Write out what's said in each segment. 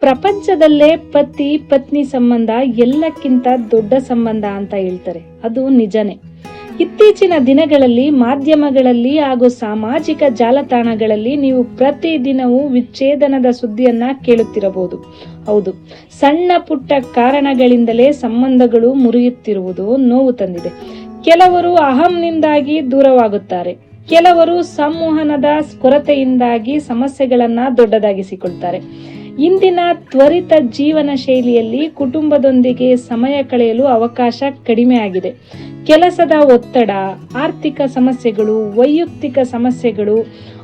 ಪ್ರಪಂಚದಲ್ಲೇ ಪತಿ, ಪತ್ನಿ ಸಂಬಂಧ ಎಲ್ಲಕ್ಕಿಂತ ದೊಡ್ಡ ಸಂಬಂಧ ಅಂತ ಹೇಳ್ತಾರೆ. ಅದು ನಿಜನೇ. ಇತ್ತೀಚಿನ ದಿನಗಳಲ್ಲಿ, ಮಾಧ್ಯಮಗಳಲ್ಲಿ ಹಾಗೂ ಸಾಮಾಜಿಕ ಜಾಲತಾಣಗಳಲ್ಲಿ ನೀವು ಪ್ರತಿದಿನವೂ ವಿಚ್ಛೇದನದ ಸುದ್ದಿಯನ್ನ ಕೇಳುತ್ತಿರಬಹುದು. ಹೌದು, ಸಣ್ಣ ಪುಟ್ಟ ಕಾರಣಗಳಿಂದಲೇ ಸಂಬಂಧಗಳು ಮುರಿಯುತ್ತಿರುವುದು ನೋವು ತಂದಿದೆ. ಕೆಲವರು ಅಹಂನಿಂದಾಗಿ ದೂರವಾಗುತ್ತಾರೆ. ಕೆಲವರು ಸಂವಹನದ ಕೊರತೆಯಿಂದಾಗಿ ಸಮಸ್ಯೆಗಳನ್ನ ದೊಡ್ಡದಾಗಿಸಿಕೊಳ್ತಾರೆ. ಇಂದಿನ ತ್ವರಿತ ಜೀವನ ಶೈಲಿಯಲ್ಲಿ ಕುಟುಂಬದೊಂದಿಗೆ ಸಮಯ ಕಳೆಯಲು ಅವಕಾಶ ಕಡಿಮೆ ಆಗಿದೆ ಕೆಲಸದ ಒತ್ತಡ, ಆರ್ಥಿಕ ಸಮಸ್ಯೆಗಳು, ವೈಯಕ್ತಿಕ ಸಮಸ್ಯೆಗಳು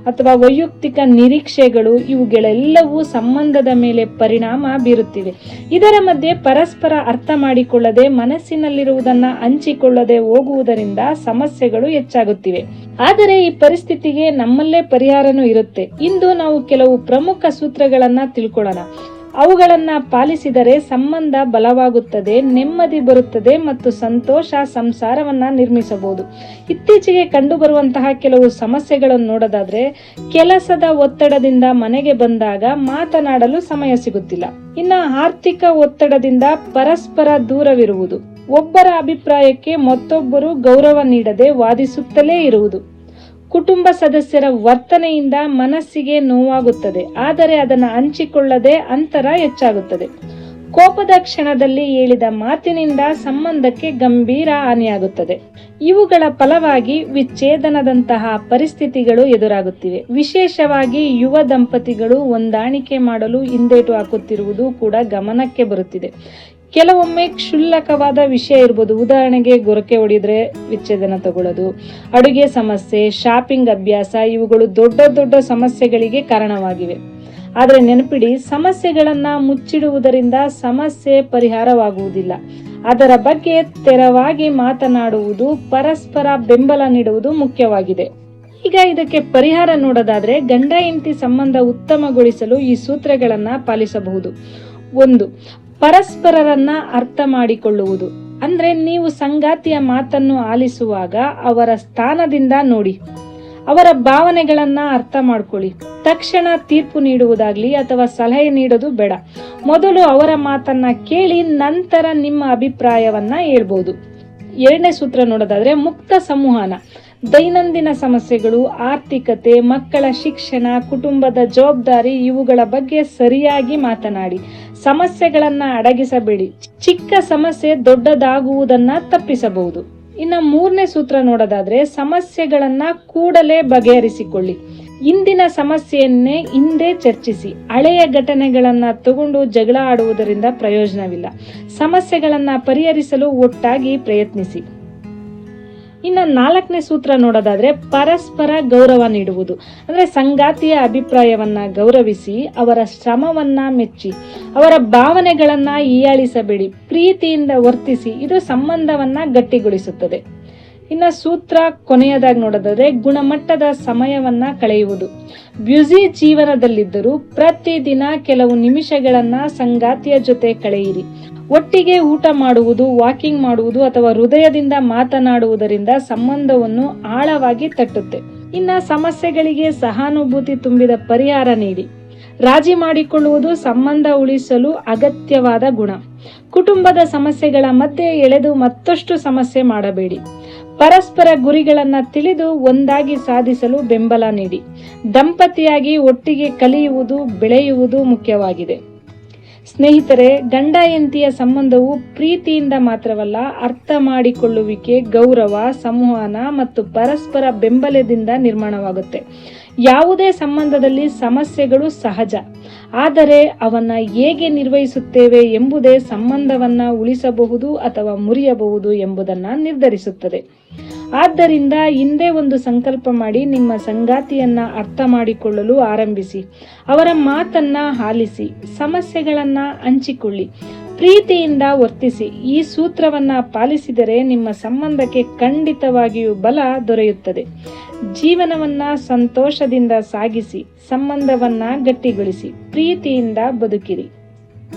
ಅಥವಾ ವೈಯಕ್ತಿಕ ನಿರೀಕ್ಷೆಗಳು ಇವುಗಳೆಲ್ಲವೂ ಸಂಬಂಧದ ಮೇಲೆ ಪರಿಣಾಮ ಬೀರುತ್ತಿವೆ. ಇದರ ಮಧ್ಯೆ ಪರಸ್ಪರ ಅರ್ಥ ಮಾಡಿಕೊಳ್ಳದೆ ಮನಸ್ಸಿನಲ್ಲಿರುವುದನ್ನು ಹಂಚಿಕೊಳ್ಳದೆ ಹೋಗುವುದರಿಂದ ಸಮಸ್ಯೆಗಳು ಹೆಚ್ಚಾಗುತ್ತಿವೆ. ಆದರೆ ಈ ಪರಿಸ್ಥಿತಿಗೆ ನಮ್ಮಲ್ಲೇ ಪರಿಹಾರನೂ ಇರುತ್ತೆ. ಇಂದು ನಾವು ಕೆಲವು ಪ್ರಮುಖ ಸೂತ್ರಗಳನ್ನು ತಿಳ್ಕೊಳ್ಳೋಣ. ಅವುಗಳನ್ನ ಪಾಲಿಸಿದರೆ ಸಂಬಂಧ ಬಲವಾಗುತ್ತದೆ, ನೆಮ್ಮದಿ ಬರುತ್ತದೆ ಮತ್ತು ಸಂತೋಷ ಸಂಸಾರವನ್ನ ನಿರ್ಮಿಸಬಹುದು. ಇತ್ತೀಚೆಗೆ ಕಂಡುಬರುವಂತಹ ಕೆಲವು ಸಮಸ್ಯೆಗಳನ್ನು ನೋಡೋದಾದರೆ, ಕೆಲಸದ ಒತ್ತಡದಿಂದ ಮನೆಗೆ ಬಂದಾಗ ಮಾತನಾಡಲು ಸಮಯ ಸಿಗುತ್ತಿಲ್ಲ. ಇನ್ನ ಆರ್ಥಿಕ ಒತ್ತಡದಿಂದ ಪರಸ್ಪರ ದೂರವಿರುವುದು. ಒಬ್ಬರ ಅಭಿಪ್ರಾಯಕ್ಕೆ ಮತ್ತೊಬ್ಬರು ಗೌರವ ನೀಡದೆ ವಾದಿಸುತ್ತಲೇ ಇರುವುದು. ಕುಟುಂಬ ಸದಸ್ಯರ ವರ್ತನೆಯಿಂದ ಮನಸ್ಸಿಗೆ ನೋವಾಗುತ್ತದೆ. ಆದರೆ ಅದನ್ನು ಹಂಚಿಕೊಳ್ಳದೆ ಅಂತರ ಹೆಚ್ಚಾಗುತ್ತದೆ. ಕೋಪದ ಕ್ಷಣದಲ್ಲಿ ಹೇಳಿದ ಮಾತಿನಿಂದ ಸಂಬಂಧಕ್ಕೆ ಗಂಭೀರ ಹಾನಿಯಾಗುತ್ತದೆ. ಇವುಗಳ ಫಲವಾಗಿ ವಿಚ್ಛೇದನದಂತಹ ಪರಿಸ್ಥಿತಿಗಳು ಎದುರಾಗುತ್ತಿವೆ. ವಿಶೇಷವಾಗಿ ಯುವ ದಂಪತಿಗಳು ಹೊಂದಾಣಿಕೆ ಮಾಡಲು ಹಿಂದೇಟು ಹಾಕುತ್ತಿರುವುದು ಕೂಡ ಗಮನಕ್ಕೆ ಬರುತ್ತಿದೆ. ಕೆಲವೊಮ್ಮೆ ಕ್ಷುಲ್ಲಕವಾದ ವಿಷಯ ಇರ್ಬೋದು. ಉದಾಹರಣೆಗೆ ಗೊರಕೆ ಹೊಡಿದ್ರೆ ವಿಚ್ಛೇದನ ತಗೊಳ್ಳೋದು, ಅಡುಗೆ ಸಮಸ್ಯೆ ಶಾಪಿಂಗ್ ಅಭ್ಯಾಸ, ಇವುಗಳು ದೊಡ್ಡ ದೊಡ್ಡ ಸಮಸ್ಯೆಗಳಿಗೆ ಕಾರಣವಾಗಿವೆ. ಆದರೆ ನೆನಪಿಡಿ, ಸಮಸ್ಯೆಗಳನ್ನು ಮುಚ್ಚಿಡುವುದರಿಂದ ಸಮಸ್ಯೆ ಪರಿಹಾರವಾಗುವುದಿಲ್ಲ. ಅದರ ಬಗ್ಗೆ ತೆರವಾಗಿ ಮಾತನಾಡುವುದು, ಪರಸ್ಪರ ಬೆಂಬಲ ನೀಡುವುದು ಮುಖ್ಯವಾಗಿದೆ. ಈಗ ಇದಕ್ಕೆ ಪರಿಹಾರ ನೋಡೋದಾದ್ರೆ ಗಂಡ ಹೆಂಡತಿ ಸಂಬಂಧ ಉತ್ತಮಗೊಳಿಸಲು ಈ ಸೂತ್ರಗಳನ್ನು ಪಾಲಿಸಬಹುದು. ಒಂದು ಪರಸ್ಪರರನ್ನ ಅರ್ಥ ಮಾಡಿಕೊಳ್ಳುವುದು. ಅಂದ್ರೆ ನೀವು ಸಂಗಾತಿಯ ಮಾತನ್ನು ಆಲಿಸುವಾಗ ಅವರ ಸ್ಥಾನದಿಂದ ನೋಡಿ. ಅವರ ಭಾವನೆಗಳನ್ನ ಅರ್ಥ ಮಾಡ್ಕೊಳ್ಳಿ. ತಕ್ಷಣ ತೀರ್ಪು ನೀಡುವುದಾಗ್ಲಿ ಅಥವಾ ಸಲಹೆ ನೀಡೋದು ಬೇಡ. ಮೊದಲು ಅವರ ಮಾತನ್ನ ಕೇಳಿ ನಂತರ ನಿಮ್ಮ ಅಭಿಪ್ರಾಯವನ್ನ ಹೇಳ್ಬೋದು. ಎರಡನೇ ಸೂತ್ರ ನೋಡೋದಾದ್ರೆ ಮುಕ್ತ ಸಂವಹನ. ದೈನಂದಿನ ಸಮಸ್ಯೆಗಳು, ಆರ್ಥಿಕತೆ, ಮಕ್ಕಳ ಶಿಕ್ಷಣ, ಕುಟುಂಬದ ಜವಾಬ್ದಾರಿ ಇವುಗಳ ಬಗ್ಗೆ ಸರಿಯಾಗಿ ಮಾತನಾಡಿ. ಸಮಸ್ಯೆಗಳನ್ನ ಅಡಗಿಸಬೇಡಿ. ಚಿಕ್ಕ ಸಮಸ್ಯೆ ದೊಡ್ಡದಾಗುವುದನ್ನ ತಪ್ಪಿಸಬಹುದು. ಇನ್ನು ಮೂರನೇ ಸೂತ್ರ ನೋಡೋದಾದ್ರೆ ಸಮಸ್ಯೆಗಳನ್ನ ಕೂಡಲೇ ಬಗೆಹರಿಸಿಕೊಳ್ಳಿ. ಇಂದಿನ ಸಮಸ್ಯೆಯನ್ನೇ ಹಿಂದೆ ಚರ್ಚಿಸಿ. ಹಳೆಯ ಘಟನೆಗಳನ್ನ ತಗೊಂಡು ಜಗಳ ಆಡುವುದರಿಂದ ಪ್ರಯೋಜನವಿಲ್ಲ. ಸಮಸ್ಯೆಗಳನ್ನ ಪರಿಹರಿಸಲು ಒಟ್ಟಾಗಿ ಪ್ರಯತ್ನಿಸಿ. ಇನ್ನು ನಾಲ್ಕನೇ ಸೂತ್ರ ನೋಡೋದಾದ್ರೆ ಪರಸ್ಪರ ಗೌರವ ನೀಡುವುದು. ಅಂದ್ರೆ ಸಂಗಾತಿಯ ಅಭಿಪ್ರಾಯವನ್ನ ಗೌರವಿಸಿ, ಅವರ ಶ್ರಮವನ್ನ ಮೆಚ್ಚಿ, ಅವರ ಭಾವನೆಗಳನ್ನ ಹೀಯಾಳಿಸಬೇಡಿ ಪ್ರೀತಿಯಿಂದ ವರ್ತಿಸಿ, ಇದು ಸಂಬಂಧವನ್ನ ಗಟ್ಟಿಗೊಳಿಸುತ್ತದೆ. ಇನ್ನು ಸೂತ್ರ ಕೊನೆಯದಾಗಿ ನೋಡೋದಾದ್ರೆ ಗುಣಮಟ್ಟದ ಸಮಯವನ್ನ ಕಳೆಯುವುದು. ಬ್ಯುಸಿ ಜೀವನದಲ್ಲಿದ್ದರೂ ಪ್ರತಿದಿನ ಕೆಲವು ನಿಮಿಷಗಳನ್ನ ಸಂಗಾತಿಯ ಜೊತೆ ಕಳೆಯಿರಿ. ಒಟ್ಟಿಗೆ ಊಟ ಮಾಡುವುದು ವಾಕಿಂಗ್ ಮಾಡುವುದು ಅಥವಾ ಹೃದಯದಿಂದ ಮಾತನಾಡುವುದರಿಂದ ಸಂಬಂಧವನ್ನು ಆಳವಾಗಿ ತಟ್ಟುತ್ತೆ. ಇನ್ನ ಸಮಸ್ಯೆಗಳಿಗೆ ಸಹಾನುಭೂತಿ ತುಂಬಿದ ಪರಿಹಾರ ನೀಡಿ. ರಾಜಿ ಮಾಡಿಕೊಳ್ಳುವುದು ಸಂಬಂಧ ಉಳಿಸಲು ಅಗತ್ಯವಾದ ಗುಣ. ಕುಟುಂಬದ ಸಮಸ್ಯೆಗಳ ಮಧ್ಯೆ ಎಳೆದು ಮತ್ತಷ್ಟು ಸಮಸ್ಯೆ ಮಾಡಬೇಡಿ. ಪರಸ್ಪರ ಗುರಿಗಳನ್ನು ತಿಳಿದು ಒಂದಾಗಿ ಸಾಧಿಸಲು ಬೆಂಬಲ ನೀಡಿ. ದಂಪತಿಯಾಗಿ ಒಟ್ಟಿಗೆ ಕಲಿಯುವುದು, ಬೆಳೆಯುವುದು ಮುಖ್ಯವಾಗಿದೆ. ಸ್ನೇಹಿತರೆ ಗಂಡ ಹೆಂಡತಿಯ ಸಂಬಂಧವು ಪ್ರೀತಿಯಿಂದ ಮಾತ್ರವಲ್ಲ, ಅರ್ಥ ಮಾಡಿಕೊಳ್ಳುವಿಕೆ, ಗೌರವ, ಸಂವಹನ ಮತ್ತು ಪರಸ್ಪರ ಬೆಂಬಲದಿಂದ ನಿರ್ಮಾಣವಾಗುತ್ತೆ. ಯಾವುದೇ ಸಂಬಂಧದಲ್ಲಿ ಸಮಸ್ಯೆಗಳು ಸಹಜ. ಆದರೆ ಅವನ್ನ ಹೇಗೆ ನಿರ್ವಹಿಸುತ್ತೇವೆ ಎಂಬುದೇ ಸಂಬಂಧವನ್ನ ಉಳಿಸಬಹುದು ಅಥವಾ ಮುರಿಯಬಹುದು ಎಂಬುದನ್ನ ನಿರ್ಧರಿಸುತ್ತದೆ. ಆದ್ದರಿಂದ ಹಿಂದೆ ಒಂದು ಸಂಕಲ್ಪ ಮಾಡಿ ನಿಮ್ಮ ಸಂಗಾತಿಯನ್ನ ಅರ್ಥ ಮಾಡಿಕೊಳ್ಳಲು ಆರಂಭಿಸಿ. ಅವರ ಮಾತನ್ನ ಆಲಿಸಿ, ಸಮಸ್ಯೆಗಳನ್ನ ಹಂಚಿಕೊಳ್ಳಿ. ಪ್ರೀತಿಯಿಂದ ವರ್ತಿಸಿ, ಈ ಸೂತ್ರವನ್ನ ಪಾಲಿಸಿದರೆ ನಿಮ್ಮ ಸಂಬಂಧಕ್ಕೆ ಖಂಡಿತವಾಗಿಯೂ ಬಲ ದೊರೆಯುತ್ತದೆ. ಜೀವನವನ್ನ ಸಂತೋಷದಿಂದ ಸಾಗಿಸಿ, ಸಂಬಂಧವನ್ನ ಗಟ್ಟಿಗೊಳಿಸಿ, ಪ್ರೀತಿಯಿಂದ ಬದುಕಿರಿ.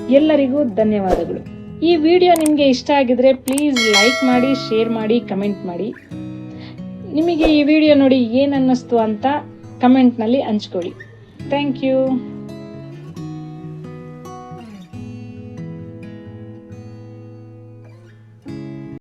ಎಲ್ಲರಿಗೂ ಧನ್ಯವಾದಗಳು. ಈ ವಿಡಿಯೋ ನಿಮಗೆ ಇಷ್ಟ ಆಗಿದ್ರೆ ಪ್ಲೀಸ್ ಲೈಕ್ ಮಾಡಿ, ಶೇರ್ ಮಾಡಿ, ಕಮೆಂಟ್ ಮಾಡಿ. ನಿಮಗೆ ಈ ವಿಡಿಯೋ ನೋಡಿ ಏನು ಅನ್ನಿಸ್ತು ಅಂತ ಕಮೆಂಟ್ನಲ್ಲಿ ಹಂಚ್ಕೊಳ್ಳಿ. Thank you